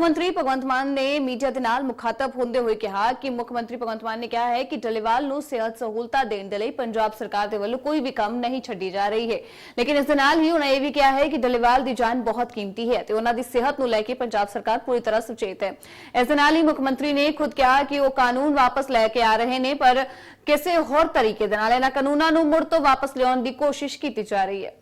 ਮੰਤਰੀ ਭਗਵੰਤ ਮਾਨ ਨੇ ਮੀਡੀਆ ਦੇ ਨਾਲ ਮੁਖਾਤਬ ਹੁੰਦੇ ਹੋਏ ਕਿਹਾ ਕਿ ਮੁੱਖ ਮੰਤਰੀ ਭਗਵੰਤ ਮਾਨ ਨੇ ਕਿਹਾ ਹੈ ਕਿ ਡੱਲੇਵਾਲ ਨੂੰ ਸਿਹਤ ਸਹੂਲਤਾਂ ਦੇਣ ਦੇ ਲਈ ਪੰਜਾਬ ਸਰਕਾਰ ਦੇ ਵੱਲੋਂ ਕੋਈ ਵੀ ਕੰਮ ਨਹੀਂ ਛੱਡੀ ਜਾ ਰਹੀ ਹੈ। ਲੇਕਿਨ ਇਸ ਦੇ ਨਾਲ ਹੀ ਉਹਨਾਂ ਇਹ ਵੀ ਕਿਹਾ ਹੈ ਕਿ ਡੱਲੇਵਾਲ ਦੀ ਜਾਨ ਬਹੁਤ ਕੀਮਤੀ ਹੈ ਤੇ ਉਹਨਾਂ ਦੀ ਸਿਹਤ ਨੂੰ ਲੈ ਕੇ ਪੰਜਾਬ ਸਰਕਾਰ ਪੂਰੀ ਤਰ੍ਹਾਂ ਸੁਚੇਤ ਹੈ। ਇਸ ਦੇ ਨਾਲ ਹੀ ਮੁੱਖ ਮੰਤਰੀ ਨੇ ਖੁਦ ਕਿਹਾ ਕਿ ਉਹ ਕਾਨੂੰਨ ਵਾਪਸ ਲੈ ਕੇ ਆ ਰਹੇ ਨੇ, ਪਰ ਕਿਸੇ ਹੋਰ ਤਰੀਕੇ ਦੇ ਨਾਲ ਇਹਨਾਂ ਕਾਨੂੰਨਾਂ ਨੂੰ ਮੁੜ ਤੋਂ ਵਾਪਸ ਲਿਆਉਣ ਦੀ ਕੋਸ਼ਿਸ਼ ਕੀਤੀ ਜਾ ਰਹੀ ਹੈ।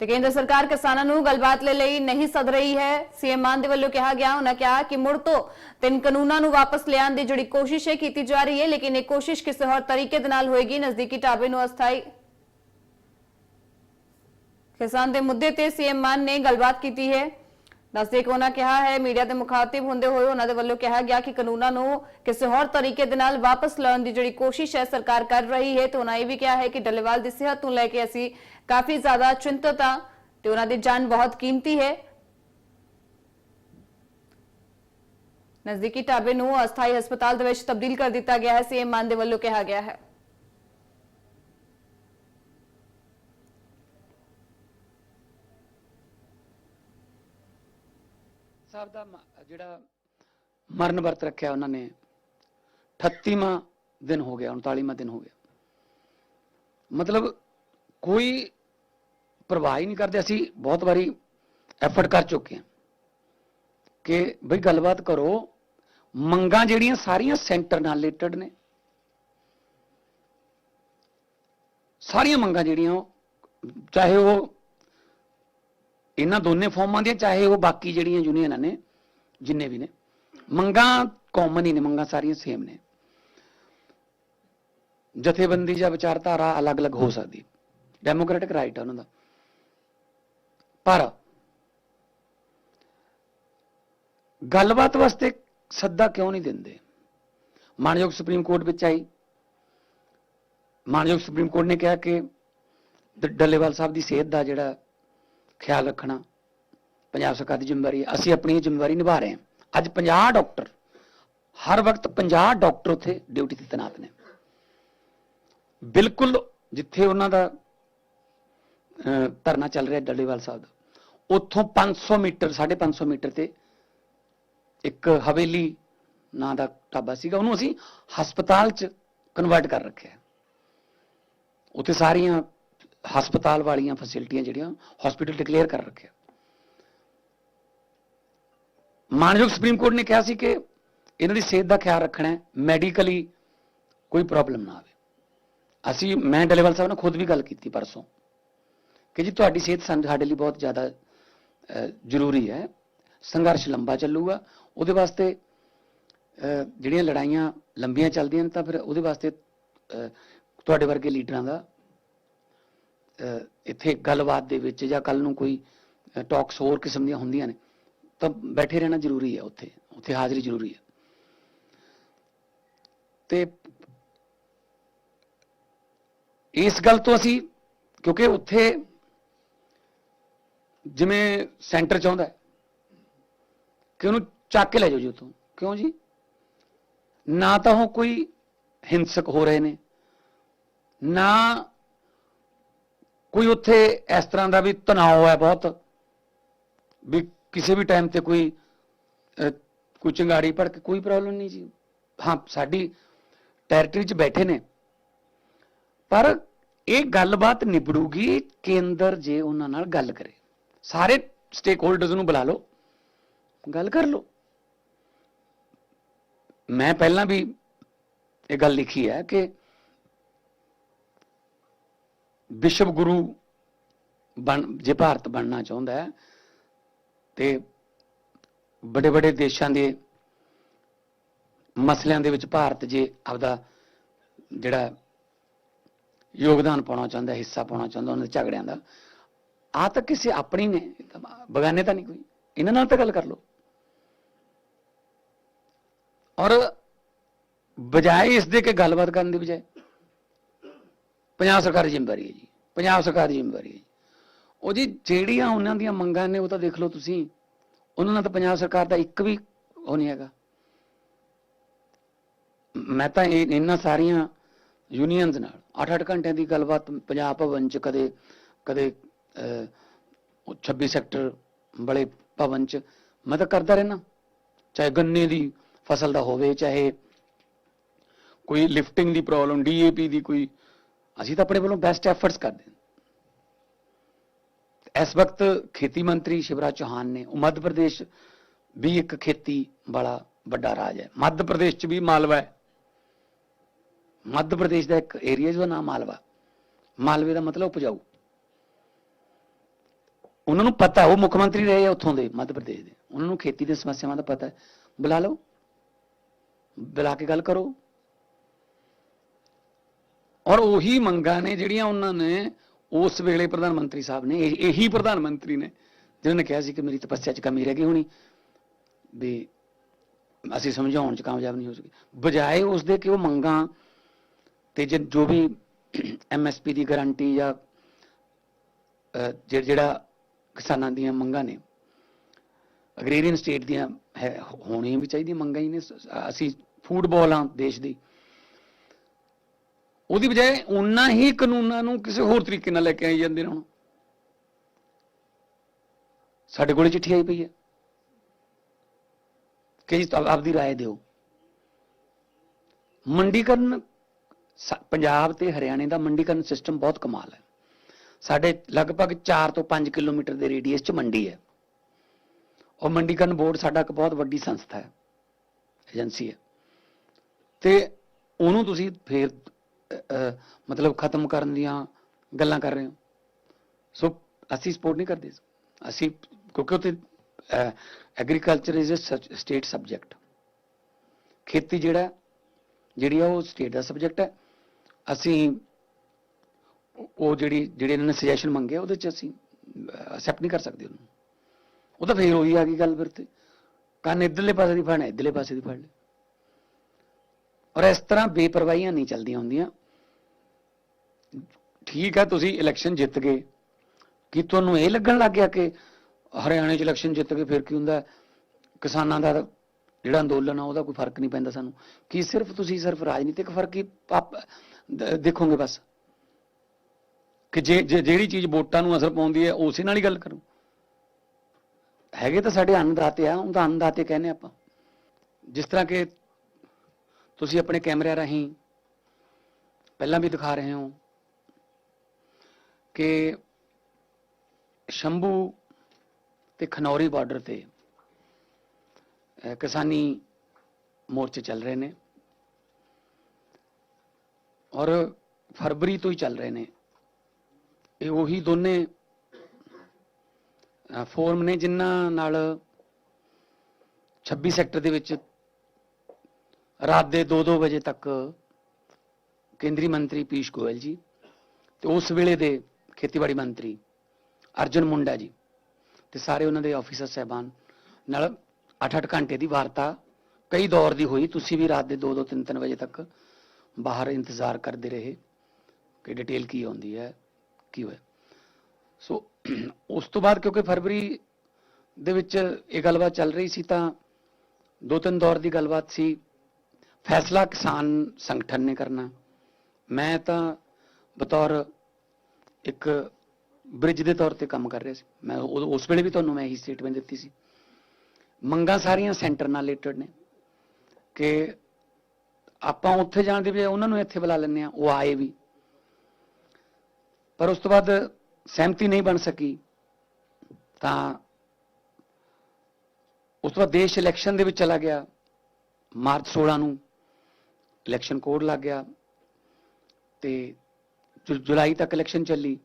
ਤੇ ਕੇਂਦਰ ਸਰਕਾਰ ਕਿਸਾਨਾਂ ਨੂੰ ਗੱਲਬਾਤ ਲੈ ਲਈ ਨਹੀਂ ਸੱਦ ਰਹੀ ਹੈ ਸੀਐਮ ਮਾਨ ਦੇ ਵੱਲੋਂ ਕਿਹਾ ਗਿਆ ਉਹਨਾਂ ਕਿਹਾ ਕਿ ਮੁੜ ਤੋਂ ਤਿੰਨ ਕਾਨੂੰਨਾਂ ਨੂੰ ਵਾਪਸ ਲਿਆਉਣ ਦੀ ਜਿਹੜੀ ਕੋਸ਼ਿਸ਼ ਹੈ ਕੀਤੀ ਜਾ ਰਹੀ ਹੈ ਲੇਕਿਨ ਇਹ ਕੋਸ਼ਿਸ਼ ਕਿਸੇ ਹੋਰ ਤਰੀਕੇ ਦੇ ਨਾਲ ਹੋਏਗੀ ਨਜ਼ਦੀਕੀ ਢਾਬੇ ਨੂੰ ਅਸਥਾਈ ਕਿਸਾਨ ਦੇ ਮੁੱਦੇ ਤੇ ਦੱਸਦੇ ਕਿ ਉਹਨਾਂ ਕਿਹਾ ਹੈ, ਮੀਡੀਆ ਦੇ ਮੁਖਾਤਿਬ ਹੁੰਦੇ ਹੋਏ ਉਹਨਾਂ ਦੇ ਵੱਲੋਂ ਕਿਹਾ ਗਿਆ ਕਿ ਕਾਨੂੰਨਾਂ ਨੂੰ ਕਿਸੇ ਹੋਰ ਤਰੀਕੇ ਦੇ ਨਾਲ ਵਾਪਸ ਲੈਣ ਦੀ ਜਿਹੜੀ ਕੋਸ਼ਿਸ਼ ਹੈ ਸਰਕਾਰ ਕਰ ਰਹੀ ਹੈ ਤੇ ਉਹਨਾਂ ਇਹ ਵੀ ਕਿਹਾ ਹੈ ਕਿ ਡੱਲੇਵਾਲ ਦੀ ਸਿਹਤ ਨੂੰ ਲੈ ਕੇ ਅਸੀਂ ਕਾਫੀ ਜ਼ਿਆਦਾ ਚਿੰਤਤ ਹਾਂ ਤੇ ਉਹਨਾਂ ਦੀ ਜਾਨ ਬਹੁਤ ਕੀਮਤੀ ਹੈ। ਨਜ਼ਦੀਕੀ ਢਾਬੇ ਨੂੰ ਅਸਥਾਈ ਹਸਪਤਾਲ ਦੇ ਵਿੱਚ ਤਬਦੀਲ ਕਰ ਦਿੱਤਾ ਗਿਆ ਹੈ ਸੀਐਮ ਮਾਨ ਦੇ ਵੱਲੋਂ ਕਿਹਾ ਗਿਆ ਹੈ। ਸਾਹਿਬ ਦਾ ਜਿਹੜਾ ਮਰਨ ਵਰਤ ਰੱਖਿਆ ਉਹਨਾਂ ਨੇ 38ਵਾਂ ਦਿਨ ਹੋ ਗਿਆ 39ਵਾਂ ਦਿਨ ਹੋ ਗਿਆ। ਮਤਲਬ ਕੋਈ ਪਰਵਾਹ ਹੀ ਨਹੀਂ ਕਰਦੇ, ਅਸੀਂ ਬਹੁਤ ਵਾਰੀ ਐਫਰਟ ਕਰ ਚੁੱਕੇ ਹਾਂ ਕਿ ਬਈ ਗੱਲਬਾਤ ਕਰੋ, ਮੰਗਾਂ ਜਿਹੜੀਆਂ ਸਾਰੀਆਂ ਸੈਂਟਰ ਨਾਲ ਰਿਲੇਟਡ ਨੇ। ਸਾਰੀਆਂ ਮੰਗਾਂ ਜਿਹੜੀਆਂ ਉਹ, ਚਾਹੇ ਉਹ ਇਹਨਾਂ ਦੋਨੇ ਫਾਰਮਾਂ ਦੀਆਂ, ਚਾਹੇ ਉਹ ਬਾਕੀ ਜਿਹੜੀਆਂ ਯੂਨੀਅਨਾਂ ਨੇ, ਜਿੰਨੇ ਵੀ ਨੇ, ਮੰਗਾਂ ਕਾਮਨ ਹੀ ਨੇ, ਮੰਗਾਂ ਸਾਰੀਆਂ ਸੇਮ ਨੇ। ਜਥੇਬੰਦੀ ਜਾਂ ਵਿਚਾਰਧਾਰਾ ਅਲੱਗ-ਅਲੱਗ ਹੋ ਸਕਦੀ ਡੈਮੋਕ੍ਰੈਟਿਕ ਰਾਈਟ ਹੈ ਉਹਨਾਂ ਦਾ। ਪਰ ਗੱਲਬਾਤ ਵਾਸਤੇ ਸੱਦਾ ਕਿਉਂ ਨਹੀਂ ਦਿੰਦੇ? ਮਾਨਯੋਗ ਸੁਪਰੀਮ ਕੋਰਟ ਵਿੱਚ ਆਈ। ਮਾਨਯੋਗ ਸੁਪਰੀਮ ਕੋਰਟ ਨੇ ਕਿਹਾ ਕਿ ਡੱਲੇਵਾਲ ਸਾਹਿਬ ਦੀ ਸਿਹਤ ਦਾ ਜਿਹੜਾ ਖਿਆਲ ਰੱਖਣਾ। ਪੰਜਾਬ ਸਰਕਾਰ ਦੀ ਜ਼ਿੰਮੇਵਾਰੀ ਹੈ ਅਸੀਂ ਆਪਣੀ ਜ਼ਿੰਮੇਵਾਰੀ ਨਿਭਾ ਰਹੇ ਹਾਂ। ਅੱਜ 50 ਡਾਕਟਰ, ਹਰ ਵਕਤ 50 ਡਾਕਟਰ ਉੱਥੇ ਡਿਊਟੀ ਤੇ ਤੈਨਾਤ ਨੇ। ਬਿਲਕੁਲ ਜਿੱਥੇ ਉਹਨਾਂ ਦਾ ਧਰਨਾ ਚੱਲ ਰਿਹਾ ਡੱਲੇਵਾਲ ਸਾਹਿਬ ਦਾ, ਉੱਥੋਂ 500 ਮੀਟਰ 550 ਮੀਟਰ ਤੇ ਇੱਕ ਹਵੇਲੀ ਨਾਂ ਦਾ ਢਾਬਾ ਸੀਗਾ, ਉਹਨੂੰ ਅਸੀਂ ਹਸਪਤਾਲ 'ਚ ਕਨਵਰਟ ਕਰ ਰੱਖਿਆ ਉੱਥੇ ਸਾਰੀਆਂ ਹਸਪਤਾਲ ਵਾਲੀਆਂ ਫੈਸਿਲਿਟੀਆਂ ਜਿਹੜੀਆਂ ਹਸਪੀਟਲ ਡਿਕਲੇਅਰ ਕਰ ਰੱਖਿਆ। ਮਾਨਯੋਗ ਸੁਪਰੀਮ ਕੋਰਟ ਨੇ ਕਿਹਾ ਸੀ ਕਿ ਇਹਨਾਂ ਦੀ ਸਿਹਤ ਦਾ ਖਿਆਲ ਰੱਖਣਾ ਹੈ ਮੈਡੀਕਲੀ ਕੋਈ ਪ੍ਰੋਬਲਮ ਨਾ ਆਵੇ। ਅਸੀਂ, ਮੈਂ ਡਲੇਵਾਲ ਸਾਹਿਬ ਨਾਲ ਖੁਦ ਵੀ ਗੱਲ ਕੀਤੀ ਪਰਸੋਂ ਕਿ ਜੀ ਤੁਹਾਡੀ ਸਿਹਤ ਸਾਨੂੰ- ਸਾਡੇ ਲਈ ਬਹੁਤ ਜ਼ਿਆਦਾ ਜ਼ਰੂਰੀ ਹੈ। ਸੰਘਰਸ਼ ਲੰਬਾ ਚੱਲੂਗਾ, ਉਹਦੇ ਵਾਸਤੇ ਜਿਹੜੀਆਂ ਲੜਾਈਆਂ ਲੰਬੀਆਂ ਚੱਲਦੀਆਂ ਨੇ, ਤਾਂ ਫਿਰ ਉਹਦੇ ਵਾਸਤੇ ਤੁਹਾਡੇ ਵਰਗੇ ਲੀਡਰਾਂ ਦਾ ਇੱਥੇ ਗੱਲਬਾਤ ਦੇ ਵਿੱਚ ਜਾਂ ਕੱਲ ਨੂੰ ਕੋਈ ਟਾਕਸ ਹੋਰ ਕਿਸਮ ਦੀਆਂ ਹੁੰਦੀਆਂ ਨੇ, ਤਾਂ ਬੈਠੇ ਰਹਿਣਾ ਜ਼ਰੂਰੀ ਹੈ ਉੱਥੇ ਉੱਥੇ ਹਾਜ਼ਰੀ ਜ਼ਰੂਰੀ ਹੈ। ਤੇ ਇਸ ਗੱਲ ਤੋਂ ਅਸੀਂ, ਕਿਉਂਕਿ ਉੱਥੇ ਜਿਵੇਂ ਸੈਂਟਰ ਚਾਹੁੰਦਾ ਹੈ, ਕਿ ਉਹਨੂੰ ਚੱਕ ਕੇ ਲੈ ਜਾਓ ਜੀ ਉੱਥੋਂ। ਕਿਉਂ ਜੀ? ਨਾ ਤਾਂ ਉਹ ਕੋਈ ਹਿੰਸਕ ਹੋ ਰਹੇ ਨੇ, ਨਾ ਕੋਈ ਉੱਥੇ ਇਸ ਤਰ੍ਹਾਂ ਦਾ ਵੀ ਤਣਾਅ ਹੈ ਬਹੁਤ? ਵੀ ਕਿਸੇ ਵੀ ਟਾਈਮ ਤੇ ਕੋਈ ਕੋਈ ਚੰਗਾੜੀ ਚਿੰਗਾੜੀ ਕੇ ਕੋਈ ਪ੍ਰੋਬਲਮ ਨਹੀਂ ਜੀ। ਹਾਂ, ਸਾਡੀ ਟੈਰੀਟਰੀ 'ਚ ਬੈਠੇ ਨੇ। ਪਰ ਇਹ ਗੱਲਬਾਤ ਨਿਬੜੂਗੀ ਕੇਂਦਰ ਜੇ ਉਹਨਾਂ ਨਾਲ ਗੱਲ ਕਰੇ। ਸਾਰੇ ਸਟੇਕ ਹੋਲਡਰਸ ਨੂੰ ਬੁਲਾ ਲਓ। ਗੱਲ ਕਰ ਲਓ। ਮੈਂ ਪਹਿਲਾਂ ਵੀ ਇਹ ਗੱਲ ਲਿਖੀ ਹੈ ਕਿ ਵਿਸ਼ਵ ਗੁਰੂ ਬਣ, ਜੇ ਭਾਰਤ ਬਣਨਾ ਚਾਹੁੰਦਾ ਹੈ, ਤੇ ਵੱਡੇ ਵੱਡੇ ਦੇਸ਼ਾਂ ਦੇ ਮਸਲਿਆਂ ਦੇ ਵਿੱਚ ਭਾਰਤ ਜੇ ਆਪਦਾ ਜਿਹੜਾ ਯੋਗਦਾਨ ਪਾਉਣਾ ਚਾਹੁੰਦਾ, ਹਿੱਸਾ ਪਾਉਣਾ ਚਾਹੁੰਦਾ, ਉਹਨਾਂ ਦੇ ਝਗੜਿਆਂ ਦਾ ਆ ਤਾਂ ਕਿਸੇ ਆਪਣੀ ਨੇ ਬਗਾਨੇ ਤਾਂ ਨਹੀਂ ਕੋਈ। ਇਹਨਾਂ ਨਾਲ ਤਾਂ ਗੱਲ ਕਰ ਲਓ। ਔਰ ਬਜਾਏ ਇਸ ਦੇ ਕਿ ਗੱਲਬਾਤ ਕਰਨ ਦੀ ਬਜਾਏ ਪੰਜਾਬ ਸਰਕਾਰ ਦੀ ਜ਼ਿੰਮੇਵਾਰੀ ਹੈ ਜੀ ਪੰਜਾਬ ਸਰਕਾਰ ਦੀ ਜ਼ਿੰਮੇਵਾਰੀ ਹੈ ਜੀ। ਉਹ ਜੀ ਜਿਹੜੀਆਂ ਉਹਨਾਂ ਦੀਆਂ ਮੰਗਾਂ ਨੇ ਉਹ ਤਾਂ ਦੇਖ ਲਓ ਤੁਸੀਂ ਉਹਨਾਂ ਨਾਲ ਤਾਂ ਪੰਜਾਬ ਸਰਕਾਰ ਦਾ ਇੱਕ ਵੀ ਉਹ ਨਹੀਂ ਹੈਗਾ। ਮੈਂ ਤਾਂ ਇਹਨਾਂ ਸਾਰੀਆਂ ਯੂਨੀਅਨਸ ਨਾਲ 8-8 ਘੰਟਿਆਂ ਦੀ ਗੱਲਬਾਤ ਪੰਜਾਬ ਭਵਨ ਚ ਕਦੇ ਕਦੇ ਅਹ, 26 ਸੈਕਟਰ ਬੜੇ ਭਵਨ ਚ ਮੈਂ ਤਾਂ ਕਰਦਾ ਰਹਿਣਾ ਚਾਹੇ ਗੰਨੇ ਦੀ ਫਸਲ ਦਾ ਹੋਵੇ ਚਾਹੇ ਕੋਈ ਲਿਫਟਿੰਗ ਦੀ ਪ੍ਰੋਬਲਮ ਡੀਏਪੀ ਦੀ ਕੋਈ ਅਸੀਂ ਤਾਂ ਆਪਣੇ ਵੱਲੋਂ ਬੈਸਟ ਐਫਰਟਸ ਕਰਦੇ ਹਾਂ। ਇਸ ਵਕਤ ਖੇਤੀ ਮੰਤਰੀ ਸ਼ਿਵਰਾਜ ਚੌਹਾਨ ਨੇ ਉਹ ਮੱਧ ਪ੍ਰਦੇਸ਼ ਵੀ ਇੱਕ ਖੇਤੀ ਵਾਲਾ ਵੱਡਾ ਰਾਜ ਹੈ। ਮੱਧ ਪ੍ਰਦੇਸ਼ ਚ ਵੀ ਮਾਲਵਾ ਹੈ। ਮੱਧ ਪ੍ਰਦੇਸ਼ ਦਾ ਇੱਕ ਏਰੀਆ ਜਿਹਦਾ ਨਾਮ ਮਾਲਵਾ। ਮਾਲਵੇ ਦਾ ਮਤਲਬ ਉਪਜਾਊ। ਉਹਨਾਂ ਨੂੰ ਪਤਾ, ਉਹ ਮੁੱਖ ਮੰਤਰੀ ਰਹੇ ਆ ਉੱਥੋਂ ਦੇ, ਮੱਧ ਪ੍ਰਦੇਸ਼ ਦੇ। ਉਹਨਾਂ ਨੂੰ ਖੇਤੀ ਦੇ ਸਮੱਸਿਆਵਾਂ ਦਾ ਪਤਾ ਹੈ। ਬੁਲਾ ਲਓ। ਬੁਲਾ ਕੇ ਗੱਲ ਕਰੋ। ਔਰ ਉਹੀ ਮੰਗਾਂ ਨੇ ਜਿਹੜੀਆਂ ਉਹਨਾਂ ਨੇ ਉਸ ਵੇਲੇ ਪ੍ਰਧਾਨ ਮੰਤਰੀ ਸਾਹਿਬ ਨੇ, ਇਹ- ਇਹੀ ਪ੍ਰਧਾਨ ਮੰਤਰੀ ਨੇ ਜਿਨ੍ਹਾਂ ਨੇ ਕਿਹਾ ਸੀ ਕਿ ਮੇਰੀ ਤਪੱਸਿਆ 'ਚ ਕਮੀ ਰਹਿ ਗਈ ਹੋਣੀ, ਵੀ ਅਸੀਂ ਸਮਝਾਉਣ 'ਚ ਕਾਮਯਾਬ ਨਹੀਂ ਹੋ ਸਕੇ। ਬਜਾਏ ਉਸ ਦੇ ਕਿ ਉਹ ਮੰਗਾਂ ਤੇ ਜੇ, ਜੋ ਵੀ ਐਮਐਸਪੀ ਦੀ ਗਾਰੰਟੀ ਜਾਂ ਜਿਹੜਾ ਕਿਸਾਨਾਂ ਦੀਆਂ ਮੰਗਾਂ ਨੇ, ਅਗਰੇਰੀਅਨ ਸਟੇਟ ਦੀਆਂ ਹੈ, ਹੋਣੀਆਂ ਵੀ ਚਾਹੀਦੀਆਂ ਮੰਗਾਂ ਹੀ ਨੇ। ਅਸੀਂ ਫੂਡਬਾਲ ਹਾਂ ਦੇਸ਼ ਦੀ ਉਹਦੀ ਬਜਾਏ ਉਹਨਾਂ ਹੀ ਕਾਨੂੰਨਾਂ ਨੂੰ ਕਿਸੇ ਹੋਰ ਤਰੀਕੇ ਨਾਲ ਲੈ ਕੇ ਆਈ ਜਾਂਦੇ ਨੇ ਹੁਣ ਸਾਡੇ ਕੋਲੇ ਚਿੱਠੀ ਆਈ ਪਈ ਹੈ ਕਿ ਜੀ ਆਪ- ਆਪਦੀ رائے ਦਿਓ ਮੰਡੀਕਰਨ ਸ- ਪੰਜਾਬ ਤੇ ਹਰਿਆਣੇ ਦਾ ਮੰਡੀਕਰਨ ਸਿਸਟਮ ਬਹੁਤ ਕਮਾਲ ਹੈ ਸਾਡੇ ਲਗਭਗ 4 ਤੋਂ 5 ਕਿਲੋਮੀਟਰ ਦੇ ਰੇਡੀਅਸ 'ਚ ਮੰਡੀ ਹੈ ਉਹ ਮੰਡੀਕਰਨ ਬੋਰਡ ਸਾਡਾ ਇੱਕ ਬਹੁਤ ਵੱਡੀ ਸੰਸਥਾ ਹੈ ਏਜੰਸੀ ਹੈ ਤੇ ਉਹਨੂੰ ਤੁਸੀਂ ਫੇਰ ਅ, ਅ, ਮਤਲਬ ਖਤਮ ਕਰਨ ਦੀਆਂ ਗੱਲਾਂ ਕਰ ਰਹੇ ਹੋ। ਸੋ ਅਸੀਂ ਸਪੋਰਟ ਨਹੀਂ ਕਰਦੇ। ਅਸੀਂ, ਕਿਉਂਕਿ ਉੱਥੇ agriculture is a state subject ਖੇਤੀ ਜਿਹੜਾ, ਜਿਹੜੀ ਆ, ਉਹ ਸਟੇਟ ਦਾ ਸਬਜੈਕਟ ਹੈ। ਅਸੀਂ, ਉਹ- ਜਿਹੜੀ, ਜਿਹੜੇ ਇਹਨਾਂ ਨੇ ਸੁਜੈਸ਼ਨ ਮੰਗੇ ਉਹਦੇ ਚ ਅਸੀਂ ਅਸੈਪਟ ਨਹੀਂ ਕਰ ਸਕਦੇ ਉਹਨੂੰ। ਉਹ ਤਾਂ ਫੇਰ ਉਹੀ ਆ ਗਈ ਗੱਲ ਫਿਰ ਤੇ। ਕੰਨ ਇਧਰਲੇ ਪਾਸੇ ਦੀ ਫੜਨਾ, ਇਧਰਲੇ ਪਾਸੇ ਦੀ ਫੜ ਲੈ। ਔਰ ਇਸ ਤਰ੍ਹਾਂ ਬੇਪਰਵਾਹੀਆਂ ਨਹੀਂ ਚੱਲਦੀਆਂ ਹੁੰਦੀਆਂ। ਠੀਕ ਹੈ ਤੁਸੀਂ ਇਲੈਕਸ਼ਨ ਜਿੱਤ ਗਏ। ਕੀ ਤੁਹਾਨੂੰ ਇਹ ਲੱਗਣ ਲੱਗ ਗਿਆ ਕਿ ਹਰਿਆਣੇ 'ਚ ਇਲੈਕਸ਼ਨ ਜਿੱਤ ਕੇ ਫਿਰ ਕੀ ਹੁੰਦਾ? ਕਿਸਾਨਾਂ ਦਾ ਜਿਹੜਾ ਅੰਦੋਲਨ ਆ, ਉਹਦਾ ਕੋਈ ਫ਼ਰਕ ਨਹੀਂ ਪੈਂਦਾ ਸਾਨੂੰ। ਕੀ ਸਿਰਫ ਤੁਸੀਂ ਸਿਰਫ ਰਾਜਨੀਤਿਕ ਫ਼ਰਕ ਹੀ ਪਾਪ- ਦੇਖੋਗੇ ਬਸ? ਕਿ ਜੇ ਜੇ- ਜਿਹੜੀ ਚੀਜ਼ ਵੋਟਾਂ ਨੂੰ ਅਸਰ ਪਾਉਂਦੀ ਹੈ, ਉਸੇ ਨਾਲ ਹੀ ਗੱਲ ਕਰੋ। ਹੈਗੇ ਤਾਂ ਸਾਡੇ ਅੰਨਦਾਤੇ ਆ ਉਹ ਤਾਂ ਅੰਨਦਾਤੇ ਕਹਿੰਦੇ ਆਪਾਂ। ਜਿਸ ਤਰ੍ਹਾਂ ਕਿ ਤੁਸੀਂ ਆਪਣੇ ਕੈਮਰਿਆਂ ਰਾਹੀਂ ਪਹਿਲਾਂ ਵੀ ਦਿਖਾ ਰਹੇ ਹੋ ਕਿ ਸ਼ੰਭੂ ਤੇ ਖਨੌਰੀ ਬਾਰਡਰ ਤੇ ਕਿਸਾਨੀ ਮੋਰਚੇ ਚੱਲ ਰਹੇ ਨੇ ਔਰ ਫਰਵਰੀ ਤੋਂ ਹੀ ਚੱਲ ਰਹੇ ਨੇ। ਇਹ ਉਹੀ ਦੋਨੇ ਫੋਰਮ ਨੇ ਜਿਨ੍ਹਾਂ ਨਾਲ 26 ਸੈਕਟਰ ਦੇ ਵਿੱਚ ਰਾਤ ਦੇ 2-2 ਵਜੇ ਤੱਕ ਕੇਂਦਰੀ ਮੰਤਰੀ ਪੀਸ਼ ਗੋਇਲ ਜੀ ਤੇ ਉਸ ਵੇਲੇ ਦੇ ਖੇਤੀਬਾੜੀ ਮੰਤਰੀ ਅਰਜਨ ਮੁੰਡਾ ਜੀ ਤੇ ਸਾਰੇ ਉਹਨਾਂ ਦੇ ਆਫੀਸਰ ਸਹਿਬਾਨ। ਨਾਲ 8-8 ਘੰਟੇ ਦੀ ਵਾਰਤਾ ਕਈ ਦੌਰ ਦੀ ਹੋਈ। ਤੁਸੀਂ ਵੀ ਰਾਤ ਦੇ 2-2 3-3 ਵਜੇ ਤੱਕ ਬਾਹਰ ਇੰਤਜ਼ਾਰ ਕਰਦੇ ਰਹੇ ਕਿ ਡਿਟੇਲ ਕੀ ਆਉਂਦੀ ਹੈ, ਕੀ ਹੋਇਆ। ਸੋ ਉਸ ਤੋਂ ਬਾਅਦ ਕਿਉਂਕਿ ਫਰਵਰੀ ਦੇ ਵਿੱਚ ਇਹ ਗੱਲਬਾਤ ਚੱਲ ਰਹੀ ਸੀ ਤਾਂ ਦੋ ਤਿੰਨ ਦੌਰ ਦੀ ਗੱਲਬਾਤ ਸੀ। ਫੈਸਲਾ ਕਿਸਾਨ ਸੰਗਠਨ ਨੇ ਕਰਨਾ। ਮੈਂ ਤਾਂ ਬਤੌਰ ਇੱਕ ਬ੍ਰਿਜ ਦੇ ਤੌਰ ਤੇ ਕੰਮ ਕਰ ਰਿਹਾ ਸੀ। ਮੈਂ ਉਦੋਂ- ਉਸ ਵੇਲੇ ਵੀ ਤੁਹਾਨੂੰ ਮੈਂ ਇਹੀ ਸਟੇਟਮੈਂਟ ਦਿੱਤੀ ਸੀ। ਮੰਗਾਂ ਸਾਰੀਆਂ ਸੈਂਟਰ ਨਾਲ ਰਿਲੇਟਡ ਨੇ। ਕਿ ਆਪਾਂ ਉੱਥੇ ਜਾਣ ਦੀ ਬਜਾਏ ਉਹਨਾਂ ਨੂੰ ਇੱਥੇ ਬੁਲਾ ਲੈਂਦੇ ਆ ਉਹ ਆਏ ਵੀ। ਪਰ ਉਸ ਤੋਂ ਬਾਅਦ ਸਹਿਮਤੀ ਨਹੀਂ ਬਣ ਸਕੀ। ਤਾਂ ਉਸ ਤੋਂ ਬਾਅਦ ਦੇਸ਼ ਇਲੈਕਸ਼ਨ ਦੇ ਵਿੱਚ ਚਲਾ ਗਿਆ। ਮਾਰਚ 16 ਨੂੰ ਇਲੈਕਸ਼ਨ ਕੋਡ ਲੱਗ ਗਿਆ। ਤੇ ਜੁਲਾਈ ਤੱਕ ਇਲੈਕਸ਼ਨ ਚੱਲੀ।